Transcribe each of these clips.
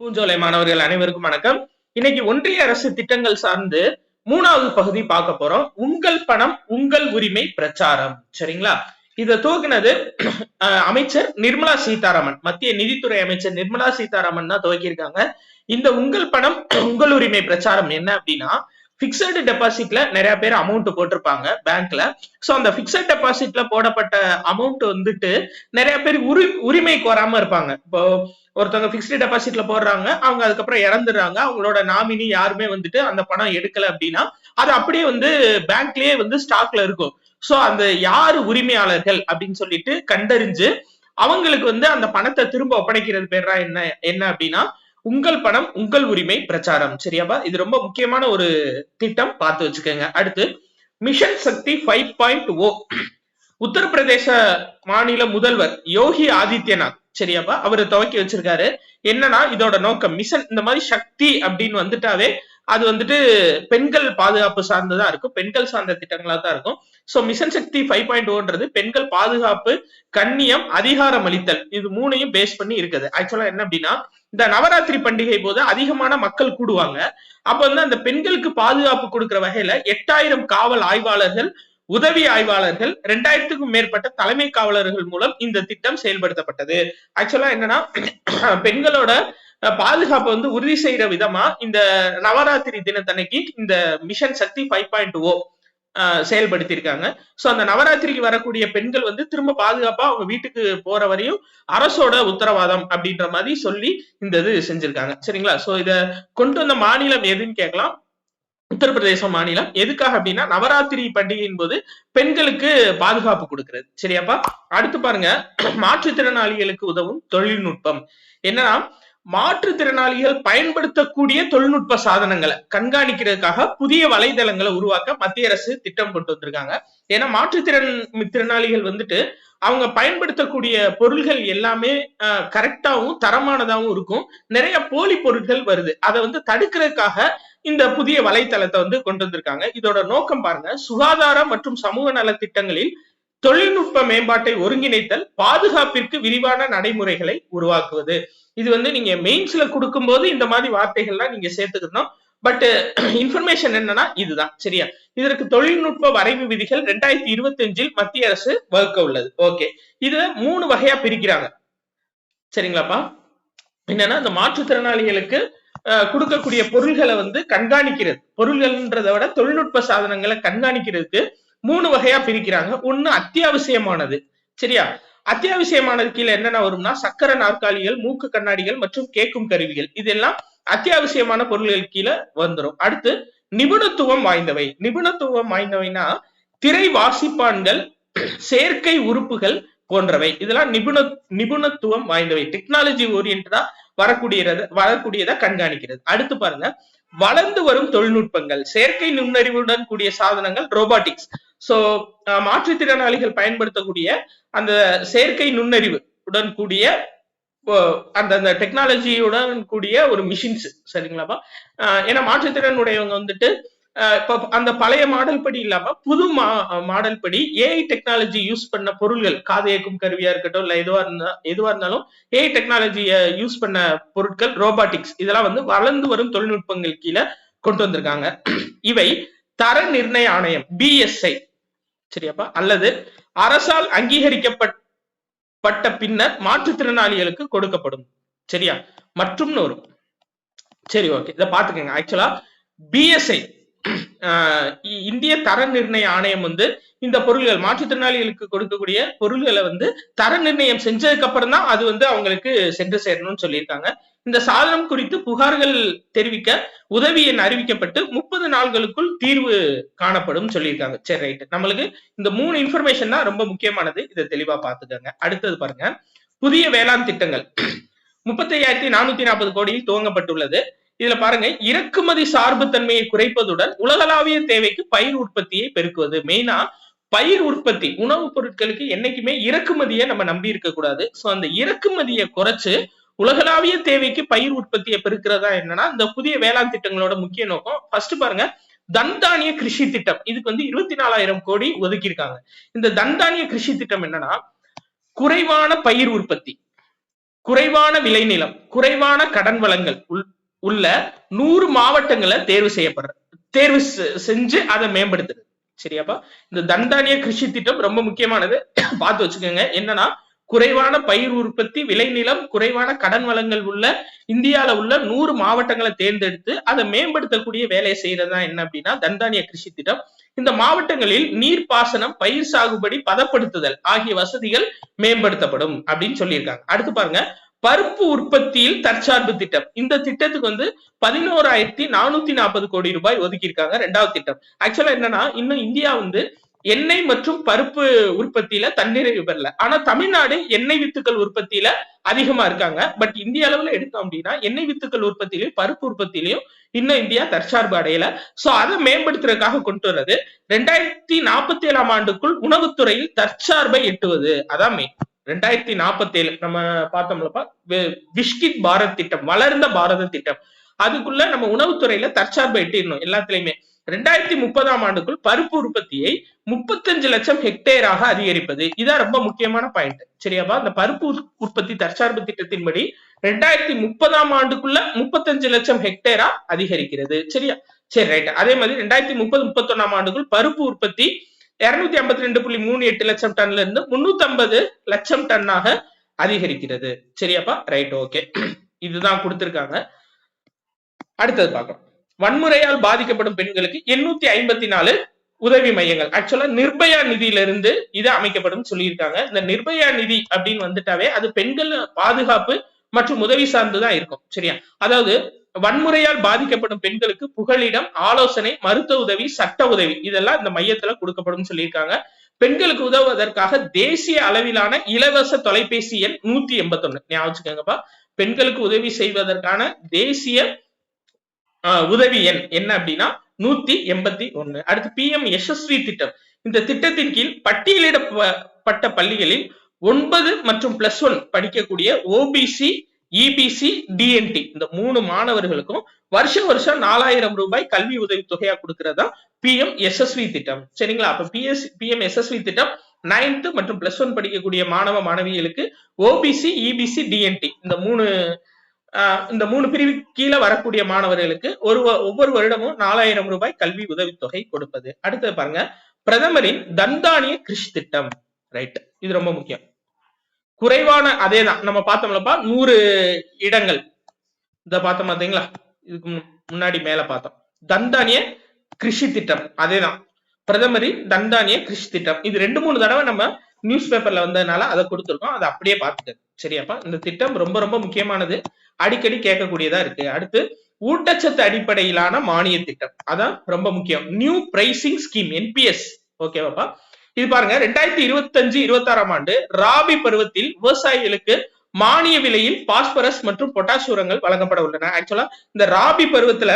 பூஞ்சோலை மாணவர்கள் அனைவருக்கும் வணக்கம். இன்னைக்கு ஒன்றிய அரசு திட்டங்கள் சார்ந்து மூணாவது பகுதி பார்க்க போறோம். உங்கள் பணம் உங்கள் உரிமை பிரச்சாரம். சரிங்களா? இதை துவக்கினது அமைச்சர் நிர்மலா சீதாராமன். மத்திய நிதித்துறை அமைச்சர் நிர்மலா சீதாராமன் தான் துவக்கியிருக்காங்க. இந்த உங்கள் பணம் உங்கள் உரிமை பிரச்சாரம் என்ன அப்படின்னா பிக்சடு டெபாசிட்ல நிறைய பேர் அமௌண்ட் போட்டிருப்பாங்க பேங்க்ல ஸோ அந்த பிக்சட் டெபாசிட்ல போடப்பட்ட அமௌண்ட் வந்துட்டு நிறைய பேர் உரி உரிமை கோராம இருப்பாங்க. இப்போ ஒருத்தவங்க பிக்ஸ்டு டெபாசிட்ல போடுறாங்க அவங்க அதுக்கப்புறம் இறந்துடுறாங்க. அவங்களோட நாமினி யாருமே வந்துட்டு அந்த பணம் எடுக்கல அப்படின்னா அது அப்படியே வந்து பேங்க்லயே வந்து ஸ்டாக்ல இருக்கும். ஸோ அந்த யார் உரிமையாளர்கள் அப்படின்னு சொல்லிட்டு கண்டறிஞ்சு அவங்களுக்கு வந்து அந்த பணத்தை திரும்ப ஒப்படைக்கிறது பேர் என்ன என்ன அப்படின்னா உங்கள் பணம் உங்கள் உரிமை பிரச்சாரம். சரியாப்பா இது ரொம்ப முக்கியமான ஒரு திட்டம். பார்த்து வச்சுக்கோங்க. அடுத்து mission Shakti five point O Uttar Pradesh மாநில முதல்வர் யோகி ஆதித்யநாத். சரியாப்பா அவரை துவக்கி வச்சிருக்காரு. என்னன்னா இதோட நோக்கம் மிஷன் இந்த மாதிரி சக்தி அப்படின்னு வந்துட்டாவே அது வந்துட்டு பெண்கள் பாதுகாப்பு சார்ந்ததா இருக்கும். பெண்கள் சார்ந்த திட்டங்களா தான் இருக்கும். So mission Shakti five point ஓன்றது பெண்கள் பாதுகாப்பு கண்ணியம் அதிகாரம் அளித்தல். இது மூணையும் பேஸ் பண்ணி இருக்குது. ஆக்சுவலா என்ன அப்படின்னா இந்த நவராத்திரி பண்டிகை போது அதிகமான மக்கள் கூடுவாங்க. அப்ப வந்து அந்த பெண்களுக்கு பாதுகாப்பு கொடுக்கிற வகையில எட்டாயிரம் காவல் ஆய்வாளர்கள் உதவி ஆய்வாளர்கள் ரெண்டாயிரத்துக்கும் மேற்பட்ட தலைமை காவலர்கள் மூலம் இந்த திட்டம் செயல்படுத்தப்பட்டது. ஆக்சுவலா என்னன்னா பெண்களோட பாதுகாப்பை வந்து உறுதி செய்யற விதமா இந்த நவராத்திரி தினத்தன்னைக்கு இந்த mission Shakti five point O செயல்படுத்தியிருக்காங்க. So அந்த நவராத்திரிக்கு வரக்கூடிய பெண்கள் வந்து திரும்ப பாதுகாப்பா அவங்க வீட்டுக்கு போற வரையும் அரசோட உத்தரவாதம் அப்படின்ற மாதிரி சொல்லி இந்த இது செஞ்சிருக்காங்க. சரிங்களா? சோ இதை கொண்டு வந்த மாநிலம் எதுன்னு கேட்கலாம். உத்தரப்பிரதேச மாநிலம். எதுக்காக அப்படின்னா நவராத்திரி பண்டிகையின் போது பெண்களுக்கு பாதுகாப்பு கொடுக்கிறது. சரியாப்பா? அடுத்து பாருங்க. மாற்றுத்திறனாளிகளுக்கு உதவும் தொழில்நுட்பம். என்னன்னா மாற்றுத்திறனாளிகள் பயன்படுத்தக்கூடிய தொழில்நுட்ப சாதனங்களை கண்காணிக்கிறதுக்காக புதிய வலைதளங்களை உருவாக்க மத்திய அரசு திட்டம் கொண்டு வந்திருக்காங்க. ஏன்னா மாற்றுத்திறன் திறனாளிகள் வந்துட்டு அவங்க பயன்படுத்தக்கூடிய பொருள்கள் எல்லாமே கரெக்டாவும் தரமானதாகவும் இருக்கும். நிறைய போலி பொருட்கள் வருது. அதை வந்து தடுக்கிறதுக்காக இந்த புதிய வலைத்தளத்தை வந்து கொண்டு வந்திருக்காங்க. இதோட நோக்கம் பாருங்க. சுகாதார மற்றும் சமூக நல திட்டங்களில் தொழில்நுட்ப மேம்பாட்டை ஒருங்கிணைத்தல் பாதுகாப்பிற்கு விரிவான நடைமுறைகளை உருவாக்குவது. இது வந்து நீங்க மெயின்ஸ்ல கொடுக்கும்போது இந்த மாதிரி வார்த்தைகள்லாம் நீங்க சேர்த்துக்கணும். பட் இன்ஃபர்மேஷன் என்னன்னா இதுதான் சரியா? இதற்கு தொழில்நுட்ப வரைவு விதிகள் ரெண்டாயிரத்தி இருபத்தி அஞ்சில் மத்திய அரசு வகுக்க உள்ளது. ஓகே இது மூணு வகையா பிரிக்கிறாங்க. சரிங்களாப்பா? என்னன்னா இந்த மாற்றுத்திறனாளிகளுக்கு கொடுக்கக்கூடிய பொருள்களை வந்து கண்காணிக்கிறது. பொருள்கள்ன்றதை விட தொழில்நுட்ப சாதனங்களை கண்காணிக்கிறதுக்கு மூணு வகையா பிரிக்கிறாங்க. ஒண்ணு அத்தியாவசியமானது சரியா? அத்தியாவசியமானது கீழே என்னென்ன வரும்னா சக்கர நாற்காலிகள் மூக்கு கண்ணாடிகள் மற்றும் கேட்கும் கருவிகள். இதெல்லாம் அத்தியாவசியமான பொருள்கள் கீழே வந்துரும். அடுத்து நிபுணத்துவம் வாய்ந்தவை. நிபுணத்துவம் வாய்ந்தவைனா திரை வாசிப்பான்கள் செயற்கை உறுப்புகள் போன்றவை. இதெல்லாம் நிபுண நிபுணத்துவம் வாய்ந்தவை. டெக்னாலஜி ஓரியன்டா வரக்கூடியத வரக்கூடியதை கண்காணிக்கிறது. அடுத்து பாருங்க வளர்ந்து வரும் தொழில்நுட்பங்கள் செயற்கை நுண்ணறிவுடன் கூடிய சாதனங்கள் ரோபாட்டிக்ஸ் சோ மாற்றுத்திறனாளிகள் பயன்படுத்தக்கூடிய அந்த செயற்கை நுண்ணறிவு உடன் கூடிய ஓ, அந்த அந்த டெக்னாலஜியுடன் கூடிய ஒரு மிஷின்ஸ் சரிங்களாப்பா? ஆஹ் ஏன்னா மாற்றுத்திறன் உடையவங்க வந்துட்டு இப்போ அந்த பழைய மாடல் படி இல்லாம புது மா மாடல் படி ஏஐ டெக்னாலஜி யூஸ் பண்ண பொருள்கள் காது இயக்கும் கருவியா இருக்கட்டும் இல்ல எதுவா இருந்தா எதுவா இருந்தாலும் ஏஐ டெக்னாலஜியை யூஸ் பண்ண பொருட்கள் ரோபாட்டிக்ஸ் இதெல்லாம் வந்து வளர்ந்து வரும் தொழில்நுட்பங்கள் கீழே கொண்டு வந்திருக்காங்க. இவை தர நிர்ணய ஆணையம் பிஎஸ்ஐ சரியாப்பா? அல்லது அரசால் அங்கீகரிக்கப்பட்ட பின்னர் மாற்றுத்திறனாளிகளுக்கு கொடுக்கப்படும். சரியா? மற்றும்னு வரும் சரி ஓகே இதை பாத்துக்கோங்க ஆக்சுவலா பிஎஸ்ஐ இந்திய தர நிர்ணய ஆணையம் வந்து இந்த பொருள்கள் மாற்றுத்திறனாளிகளுக்கு கொடுக்கக்கூடிய பொருள்களை வந்து தர நிர்ணயம் செஞ்சதுக்கு அப்புறம் தான் அது வந்து அவங்களுக்கு சென்று சேரணும்னு சொல்லியிருக்காங்க. இந்த சாதனம் குறித்து புகார்கள் தெரிவிக்க உதவி எண் அறிவிக்கப்பட்டு முப்பது நாள்களுக்குள் தீர்வு காணப்படும் சொல்லியிருக்காங்க. சரி ரைட் நம்மளுக்கு இந்த மூணு இன்ஃபர்மேஷன் தான் ரொம்ப முக்கியமானது. இதை தெளிவா பாத்துக்கோங்க அடுத்தது பாருங்க. புதிய வேளாண் திட்டங்கள். முப்பத்தி ஐயாயிரத்தி நானூத்தி நாற்பது கோடியில் துவங்கப்பட்டுள்ளது. இதுல பாருங்க இறக்குமதி சார்பு தன்மையை குறைப்பதுடன் உலகளாவிய தேவைக்கு பயிர் உற்பத்தியை பெருக்குவது. மெயினா பயிர் உற்பத்தி உணவுப் பொருட்களுக்கு என்னைக்குமே இறக்குமதியை நம்ம நம்பி இருக்க கூடாது. சோ அந்த இறக்குமதியை குறைச்சு உலகளாவிய தேவைக்கு பயிர் உற்பத்தியை பெருக்கிறதா என்னன்னா இந்த புதிய வேளாண் திட்டங்களோட முக்கிய நோக்கம். ஃபர்ஸ்ட் பாருங்க தன்தானிய கிருஷி திட்டம். இதுக்கு வந்து இருபத்தி நாலாயிரம் கோடி ஒதுக்கியிருக்காங்க. இந்த தன்தானிய கிருஷி திட்டம் என்னன்னா குறைவான பயிர் உற்பத்தி குறைவான விளைநிலம் குறைவான கடன் வளங்கள் உள்ள நூறு மாவட்டங்களை தேர்வு செய்யப்படுற தேர்வு செஞ்சு அதை மேம்படுத்துறது. சரியாப்பா? இந்த தண்டானிய கிருஷி திட்டம் ரொம்ப முக்கியமானது. பார்த்து வச்சுக்கோங்க. என்னன்னா குறைவான பயிர் உற்பத்தி விளைநிலம் குறைவான கடன் வளங்கள் உள்ள இந்தியால உள்ள நூறு மாவட்டங்களை தேர்ந்தெடுத்து அதை மேம்படுத்தக்கூடிய வேலையை செய்யறதா என்ன அப்படின்னா தண்டானிய கிருஷி திட்டம். இந்த மாவட்டங்களில் நீர்ப்பாசனம் பயிர் சாகுபடி பதப்படுத்துதல் ஆகிய வசதிகள் மேம்படுத்தப்படும் அப்படின்னு சொல்லியிருக்காங்க. அடுத்து பாருங்க. பருப்பு உற்பத்தியில் தற்சார்பு திட்டம். இந்த திட்டத்துக்கு வந்து பதினோராயிரத்தி நானூத்தி நாற்பது கோடி ரூபாய் ஒதுக்கியிருக்காங்க ரெண்டாவது திட்டம். ஆக்சுவலா என்னன்னா இன்னும் இந்தியா வந்து எண்ணெய் மற்றும் பருப்பு உற்பத்தியில தன்னிறைவு பெறல. ஆனா தமிழ்நாடு எண்ணெய் வித்துக்கள் உற்பத்தியில அதிகமா இருக்காங்க. பட் இந்திய அளவுல எடுத்தோம் அப்படின்னா எண்ணெய் வித்துக்கள் உற்பத்தியிலையும் பருப்பு உற்பத்தியிலையும் இன்னும் இந்தியா தற்சார்பு அடையல. சோ அதை மேம்படுத்துறதுக்காக கொண்டு வர்றது ரெண்டாயிரத்தி நாற்பத்தி ஏழாம் ஆண்டுக்குள் உணவுத்துறையில் தற்சார்பை எட்டுவது. அதான் மெயின் ரெண்டாயிரத்தி நாற்பத்தி ஏழு நம்ம பார்த்தோம்லப்பா விஷ்கித் பாரத் திட்டம் வளர்ந்த பாரத திட்டம். அதுக்குள்ள நம்ம உணவுத்துறையில தற்சார்பை எட்டிடணும் எல்லாத்துலயுமே. ரெண்டாயிரத்தி முப்பதாம் ஆண்டுக்குள் பருப்பு உற்பத்தியை முப்பத்தஞ்சு லட்சம் ஹெக்டேராக அதிகரிப்பது. இதான் ரொம்ப முக்கியமான பாயிண்ட் சரியாப்பா? அந்த பருப்பு உற்பத்தி தற்சார்பு திட்டத்தின்படி ரெண்டாயிரத்தி முப்பதாம் ஆண்டுக்குள்ள முப்பத்தஞ்சு லட்சம் ஹெக்டேரா அதிகரிக்கிறது. சரியா? சரி ரைட் அதே மாதிரி ரெண்டாயிரத்தி முப்பது முப்பத்தொன்னாம் ஆண்டுக்குள் பருப்பு உற்பத்தி இருநூத்தி ஐம்பத்தி ரெண்டு புள்ளி மூணு எட்டு லட்சம் டன்ல இருந்து முன்னூத்தி ஐம்பது லட்சம் டன்னாக அதிகரிக்கிறது. சரியாப்பா? Right okay. இதுதான் கொடுத்திருக்காங்க. அடுத்தது பார்க்கலாம் வன்முறையால் பாதிக்கப்படும் பெண்களுக்கு எண்ணூத்தி ஐம்பத்தி நாலு உதவி மையங்கள். ஆக்சுவலா நிர்பயா நிதியிலிருந்து இது அமைக்கப்படும் சொல்லியிருக்காங்க. இந்த நிர்பயா நிதி அப்படின்னு வந்துட்டாவே அது பெண்கள் பாதுகாப்பு மற்றும் உதவி சார்ந்துதான் இருக்கும். சரியா? அதாவது வன்முறையால் பாதிக்கப்படும் பெண்களுக்கு புகலிடம் ஆலோசனை மருத்துவ உதவி சட்ட உதவி இதெல்லாம் இந்த மையத்துல கொடுக்கப்படும் சொல்லியிருக்காங்க. பெண்களுக்கு உதவுவதற்காக தேசிய அளவிலான இலவச தொலைபேசி எண் நூத்தி எண்பத்தி ஒண்ணு ஞாபகம் பெண்களுக்கு உதவி செய்வதற்கான தேசிய ஆஹ், உதவி எண் என்ன அப்படின்னா நூத்தி எண்பத்தி ஒண்ணு அடுத்து பி எம் யசஸ்வி திட்டம். இந்த திட்டத்தின் கீழ் பட்டியலிடப்பட்ட பள்ளிகளில் ஒன்பது மற்றும் பிளஸ் ஒன் படிக்கக்கூடிய ஓபிசி இபிசி டிஎன்டி இந்த மூணு மாணவர்களுக்கும் வருஷம் வருஷம் நாலாயிரம் ரூபாய் கல்வி உதவி தொகையா கொடுக்கறதா பிஎம் எஸ்எஸ்வி திட்டம். சரிங்களா? அப்ப பிஎஸ் பிஎம் எஸ்எஸ்வி திட்டம் நைன்த் மற்றும் பிளஸ் ஒன் படிக்கக்கூடிய மாணவ மாணவிகளுக்கு ஓபிசி இபிசி டிஎன்டி இந்த மூணு ஆஹ், இந்த மூணு பிரிவு கீழே வரக்கூடிய மாணவர்களுக்கு ஒரு ஒவ்வொரு வருடமும் நாலாயிரம் ரூபாய் கல்வி உதவித்தொகை கொடுப்பது. அடுத்தது பாருங்க. பிரதமரின் தன்தானிய கிருஷி திட்டம். ரைட் இது ரொம்ப முக்கியம். குறைவான அதேதான். நம்ம பார்த்தோம்லப்பா நூறு இடங்கள். இத பார்த்தோம் பாத்தீங்களா இதுக்கு முன்னாடி மேல பார்த்தோம். தந்தானிய கிருஷி திட்டம் அதேதான். பிரதமரின் தந்தானிய கிருஷி திட்டம். இது ரெண்டு மூணு தடவை நம்ம நியூஸ் பேப்பர்ல வந்ததுனால அதை கொடுத்துருக்கோம். அதை அப்படியே பார்த்துட்டு சரியாப்பா? இந்த திட்டம் ரொம்ப ரொம்ப முக்கியமானது. அடிக்கடி கேட்கக்கூடியதா இருக்கு. அடுத்து ஊட்டச்சத்து அடிப்படையிலான மானிய திட்டம். அதான் ரொம்ப முக்கியம். நியூ பிரைசிங் ஸ்கீம் என்பிஎஸ் ஓகேவாப்பா இது பாருங்க ரெண்டாயிரத்தி இருபத்தஞ்சு இருபத்தாறாம் ஆண்டு ராபி பருவத்தில் விவசாயிகளுக்கு மானிய விலையில் பாஸ்பரஸ் மற்றும் பொட்டாஷ் உரங்கள் வழங்கப்பட உள்ளன. ஆக்சுவலா இந்த ராபி பருவத்துல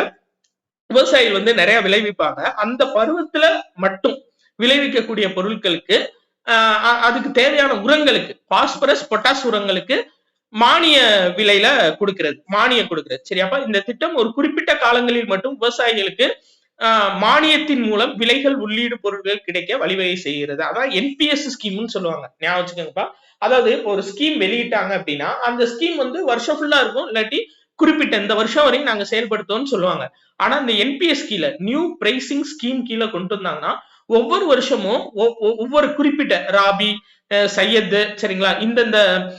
விவசாயிகள் வந்து நிறைய விளைவிப்பாங்க. அந்த பருவத்துல மட்டும் விளைவிக்கக்கூடிய பொருட்களுக்கு ஆஹ் அதுக்கு தேவையான உரங்களுக்கு பாஸ்பரஸ் பொட்டாஷ் உரங்களுக்கு மானிய விலையில கொடுக்கிறது மானியம் கொடுக்கிறது. சரி அப்ப இந்த திட்டம் ஒரு குறிப்பிட்ட காலங்களில் மட்டும் விவசாயிகளுக்கு மானியத்தின் மூலம் விலைகள் உள்ளீடு பொருட்கள் கிடைக்க வழிவகை செய்கிறது. அதான் என்பிஎஸ் ஸ்கீம்னு சொல்லுவாங்க. ஞாபகம் வச்சுக்கோங்கப்பா. அதாவது ஒரு ஸ்கீம் வெளியிட்டாங்க அப்படின்னா அந்த ஸ்கீம் வந்து வருஷம் ஃபுல்லா இருக்கும். இல்லாட்டி குறிப்பிட்ட இந்த வருஷம் வரையும் நாங்க செயல்படுத்தோம்னு சொல்லுவாங்க. ஆனா இந்த என்பிஎஸ் கீழே நியூ பிரைசிங் ஸ்கீம் கீழே கொண்டு வந்தாங்கன்னா ஒவ்வொரு வருஷமும் ஒ- ஒ- ஒவ்வொரு குறிப்பிட்ட ராபி சையத் சையது சரிங்களா? இந்தந்த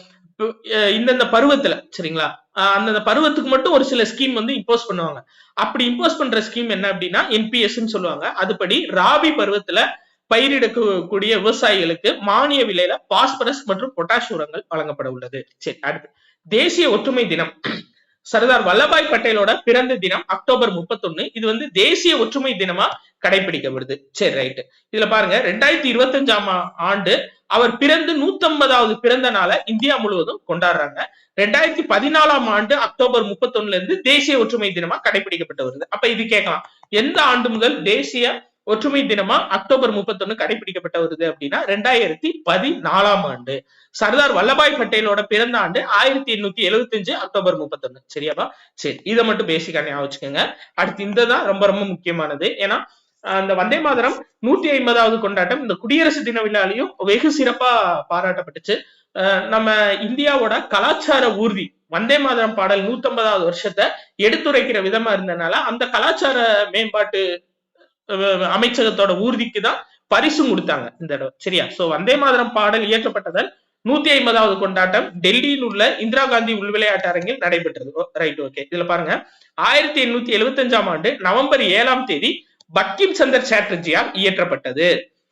இந்தந்த பருவத்துல சரிங்களா? அந்தந்த பருவத்துக்கு மட்டும் ஒரு சில ஸ்கீம் வந்து இம்போஸ் பண்ணுவாங்க. அப்படி இம்போஸ் பண்ற ஸ்கீம் என்ன அப்படின்னா என்பிஎஸ் சொல்லுவாங்க. அதுபடி ராபி பருவத்துல பயிரிடக்கூடிய விவசாயிகளுக்கு மானிய விலையில பாஸ்பரஸ் மற்றும் பொட்டாஷ் உரங்கள் வழங்கப்பட உள்ளது. சரி அடுத்து. தேசிய ஒற்றுமை தினம். சர்தார் வல்லபாய் பட்டேலோட பிறந்த தினம் அக்டோபர் 31 இது வந்து தேசிய ஒற்றுமை தினமா கடைபிடிக்கப்படுது சரி ரைட் இதுல பாருங்க ரெண்டாயிரத்தி இருபத்தஞ்சாம் ஆண்டு அவர் பிறந்து நூத்தம்பதாவது பிறந்த நாளை இந்தியா முழுவதும் கொண்டாடுறாங்க. ரெண்டாயிரத்தி பதினாலாம் ஆண்டு அக்டோபர் 31 இருந்து தேசிய ஒற்றுமை தினமா கடைபிடிக்கப்பட்டு வருது. அப்ப இது கேட்கலாம் எந்த ஆண்டு முதல் தேசிய ஒற்றுமை தினமா அக்டோபர் 31 கடைபிடிக்கப்பட்டு வருது அப்படின்னா ரெண்டாயிரத்தி பதினாலாம் ஆண்டு. சர்தார் வல்லபாய் பட்டேலோட பிறந்த ஆண்டு ஆயிரத்தி எண்ணூத்தி எழுபத்தஞ்சு அக்டோபர் 31 சரியாப்பா? சரி இதை மட்டும் பேசிக்கா ஞாபகம் வச்சுக்கோங்க. அடுத்து இந்த தான் ரொம்ப ரொம்ப முக்கியமானது. ஏன்னா அந்த வந்தே மாதரம் நூத்தி ஐம்பதாவது கொண்டாட்டம் இந்த குடியரசு தின விழாலையும் வெகு சிறப்பா பாராட்டப்பட்டுச்சு. நம்ம இந்தியாவோட கலாச்சார ஊர்தி வந்தே மாதரம் பாடல் நூத்தம்பதாவது வருஷத்தை எடுத்துரைக்கிற விதமா இருந்தனால அந்த கலாச்சார மேம்பாட்டு அமைச்சகத்தோட ஊர்திக்கு தான் பரிசும் கொடுத்தாங்க இந்த தடவை. சரியா? சோ வந்தே மாதரம் பாடல் இயக்கப்பட்டதால் நூத்தி ஐம்பதாவது கொண்டாட்டம் டெல்லியில் உள்ள இந்திரா காந்தி உள் விளையாட்டு அரங்கில் நடைபெற்றது. ரைட் ஓகே இதுல பாருங்க. ஆயிரத்தி எண்ணூத்தி எழுபத்தி அஞ்சாம் ஆண்டு நவம்பர் ஏழாம் தேதி பக்கிம் சந்தர் சாட்டர்ஜியால் இயற்றப்பட்டது.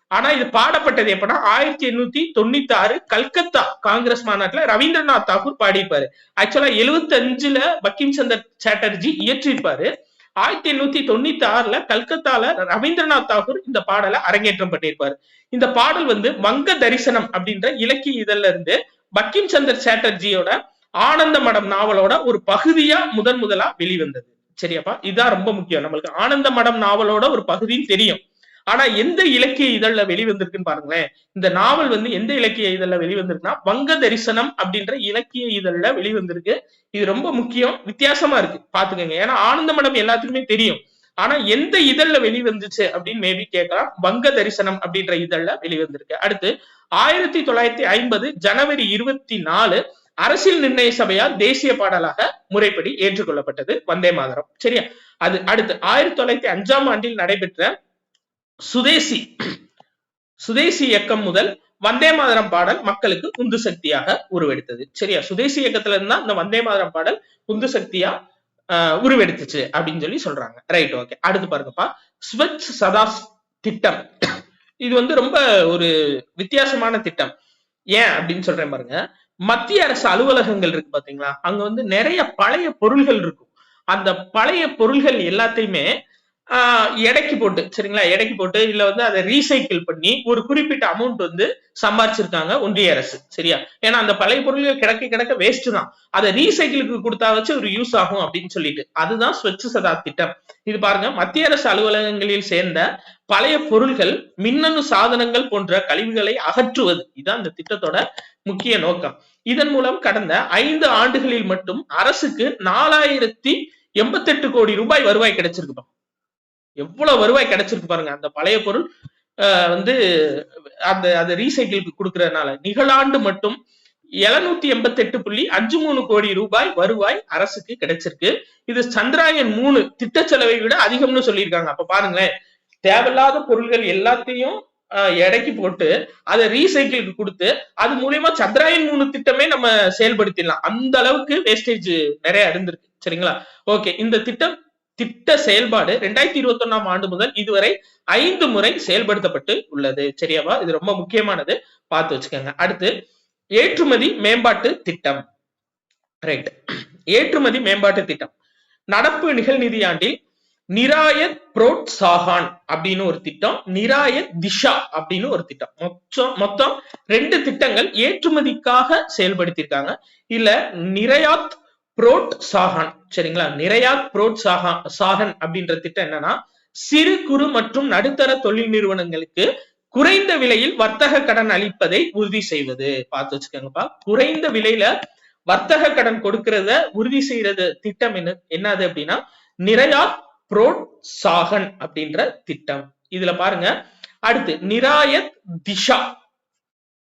ஆனா இது பாடப்பட்டது எப்படின்னா ஆயிரத்தி எண்ணூத்தி தொண்ணூத்தி ஆறு கல்கத்தா காங்கிரஸ் மாநாட்டுல ரவீந்திரநாத் தாகூர் பாடியிருப்பாரு. ஆக்சுவலா எழுபத்தி அஞ்சுல பக்கிம் சந்தர் சாட்டர்ஜி இயற்றிருப்பாரு ஆயிரத்தி எண்ணூத்தி தொண்ணூத்தி ஆறுல கல்கத்தால ரவீந்திரநாத் தாகூர் இந்த பாடலை அரங்கேற்றம் பண்ணியிருப்பாரு. இந்த பாடல் வந்து வங்க தரிசனம் அப்படின்ற இலக்கிய இதழ்ல இருந்து பக்கிம் சந்தர் சாட்டர்ஜியோட ஆனந்த மடம் நாவலோட ஒரு பகுதியா முதன் முதலா வெளிவந்தது. சரியாப்பா? இதுதான் ரொம்ப முக்கியம். நம்மளுக்கு ஆனந்த மடம் நாவலோட ஒரு பகுதின்னு தெரியும். ஆனா எந்த இலக்கிய இதழ்ல வெளிவந்திருக்குன்னு பாருங்களேன். இந்த நாவல் வந்து எந்த இலக்கிய இதழ்ல வெளிவந்திருக்குன்னா வங்க தரிசனம் அப்படின்ற இலக்கிய இதழ்ல வெளிவந்திருக்கு. இது ரொம்ப முக்கியம். வித்தியாசமா இருக்கு. பாத்துக்கோங்க. ஏன்னா ஆனந்த மடம் எல்லாத்துக்குமே தெரியும். ஆனா எந்த இதழ்ல வெளிவந்துச்சு அப்படின்னு மேபி கேட்கலாம். வங்க தரிசனம் அப்படின்ற இதழ்ல வெளிவந்திருக்கு. அடுத்து ஆயிரத்தி தொள்ளாயிரத்தி ஐம்பது ஜனவரி இருபத்தி நாலு அரசியல் நிர்ணய சபையால் தேசிய பாடலாக முறைப்படி ஏற்றுக்கொள்ளப்பட்டது வந்தே மாதரம். சரியா? அது அடுத்து ஆயிரத்தி தொள்ளாயிரத்தி அஞ்சாம் ஆண்டில் நடைபெற்ற சுதேசி சுதேசி இயக்கம் முதல் வந்தே மாதரம் பாடல் மக்களுக்கு உந்து சக்தியாக உருவெடுத்தது. சரியா? சுதேசி இயக்கத்துல இருந்தா இந்த வந்தே மாதரம் பாடல் உந்து சக்தியா ஆஹ், உருவெடுத்துச்சு அப்படின்னு சொல்லி சொல்றாங்க. ரைட் ஓகே அடுத்து பாருங்கப்பா. ஸ்வச் சதாஸ் திட்டம். இது வந்து ரொம்ப ஒரு வித்தியாசமான திட்டம். ஏன் அப்படின்னு சொல்றேன் பாருங்க. மத்திய அரசு அலுவலகங்கள் இருக்கு பாத்தீங்களா? அங்க வந்து நிறைய பழைய பொருள்கள் இருக்கும். அந்த பழைய பொருள்கள் எல்லாத்தையுமே எடைக்கு போட்டு சரிங்களா? எடைக்கு போட்டு இல்ல வந்து அதை ரீசைக்கிள் பண்ணி ஒரு குறிப்பிட்ட அமௌண்ட் வந்து சம்பாரிச்சிருக்காங்க ஒன்றிய அரசு சரியா? ஏன்னா அந்த பழைய பொருள்கள் கிடக்க கிடக்க வேஸ்ட் தான். அதை ரீசைக்கிளுக்கு கொடுத்தா வச்சு ஒரு யூஸ் ஆகும் அப்படின்னு சொல்லிட்டு. அதுதான் ஸ்வச் சதா திட்டம். இது பாருங்க மத்திய அரசு அலுவலகங்களில் சேர்ந்த பழைய பொருள்கள் மின்னணு சாதனங்கள் போன்ற கழிவுகளை அகற்றுவது. இதுதான் இந்த திட்டத்தோட முக்கிய நோக்கம். இதன் மூலம் கடந்த ஐந்து ஆண்டுகளில் மட்டும் அரசுக்கு நாலாயிரத்தி எண்பத்தெட்டு கோடி ரூபாய் வருவாய் கிடைச்சிருக்கு எவ்வளவு வருவாய் கிடைச்சிருக்கு பாருங்க. அந்த பழைய பொருள் வந்து அந்த அது ரீசைக்கிளுக்கு கொடுக்கறதுனால. நிகழாண்டு மட்டும் எழுநூத்தி எண்பத்தி எட்டு புள்ளி அஞ்சு மூணு கோடி ரூபாய் வருவாய் அரசுக்கு கிடைச்சிருக்கு. இது சந்திராயன் மூணு திட்ட செலவை விட அதிகம்னு சொல்லியிருக்காங்க. அப்ப பாருங்களேன். தேவையில்லாத பொருள்கள் எல்லாத்தையும் எடைக்கு போட்டு அதை ரீசைக்கிளுக்கு கொடுத்து அது மூலியமா சந்திராயன் மூணு திட்டமே நம்ம செயல்படுத்திடலாம். அந்த அளவுக்கு வேஸ்டேஜ் நிறைய இருந்திருக்கு. சரிங்களா? ஓகே இந்த திட்டம் திட்ட செயல்பாடு ரெண்டாயிரத்தி இருபத்தி ஒண்ணாம் ஆண்டு முதல் இதுவரை ஐந்து முறை செயல்படுத்தப்பட்டு உள்ளது. சரியாவா? இது ரொம்ப முக்கியமானது. பார்த்து வச்சுக்கோங்க. அடுத்து ஏற்றுமதி மேம்பாட்டு திட்டம். ரைட் ஏற்றுமதி மேம்பாட்டு திட்டம். நடப்பு நிகழ்நிதியாண்டில் நிராயத் புரோட்சாகான் அப்படின்னு ஒரு திட்டம் நிராயத் திஷா அப்படின்னு ஒரு திட்டம். மொத்தம் மொத்தம் ரெண்டு திட்டங்கள் ஏற்றுமதிக்காக செயல்படுத்தியிருக்காங்க. இல்ல நிரையாத் புரோட் சாகன் சரிங்களா? நிறையா புரோட் சாகா சாகன் அப்படின்ற திட்டம் என்னன்னா சிறு குறு மற்றும் நடுத்தர தொழில் நிறுவனங்களுக்கு குறைந்த விலையில் வர்த்தக கடன் அளிப்பதை உறுதி செய்வது. பார்த்து வச்சுக்கோங்கப்பா. குறைந்த விலையில வர்த்தக கடன் கொடுக்கறத உறுதி செய்யறது திட்டம் என்ன என்னது அப்படின்னா நிறையா புரோட் சாகன் அப்படின்ற திட்டம். இதுல பாருங்க. அடுத்து நிராயத் திஷா.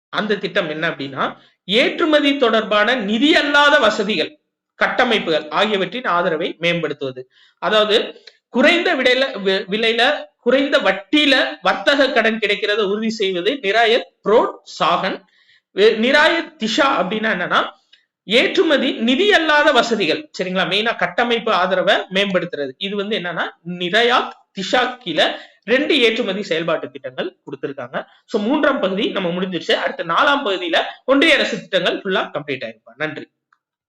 அந்த திட்டம் என்ன அப்படின்னா ஏற்றுமதி தொடர்பான நிதி அல்லாத வசதிகள். கட்டமைப்புகள் ஆகியவற்றின் ஆதரவை மேம்படுத்துவது. அதாவது குறைந்த விலையில விலையில குறைந்த வட்டியில வர்த்தக கடன் கிடைக்கிறத உறுதி செய்வது நிராயத் புரோட் சாகன். நிராயத் திஷா அப்படின்னா என்னன்னா ஏற்றுமதி நிதி அல்லாத வசதிகள். சரிங்களா? மெயினா கட்டமைப்பு ஆதரவை மேம்படுத்துறது. இது வந்து என்னன்னா நிரயாத் திஷா கீழே ரெண்டு ஏற்றுமதி செயல்பாட்டு திட்டங்கள் கொடுத்திருக்காங்க. சோ மூன்றாம் பகுதி நம்ம முடிஞ்சிருச்சு. அடுத்த நாலாம் பகுதியில ஒன்றிய அரசு திட்டங்கள் ஃபுல்லா கம்ப்ளீட் ஆயிருப்பா. நன்றி.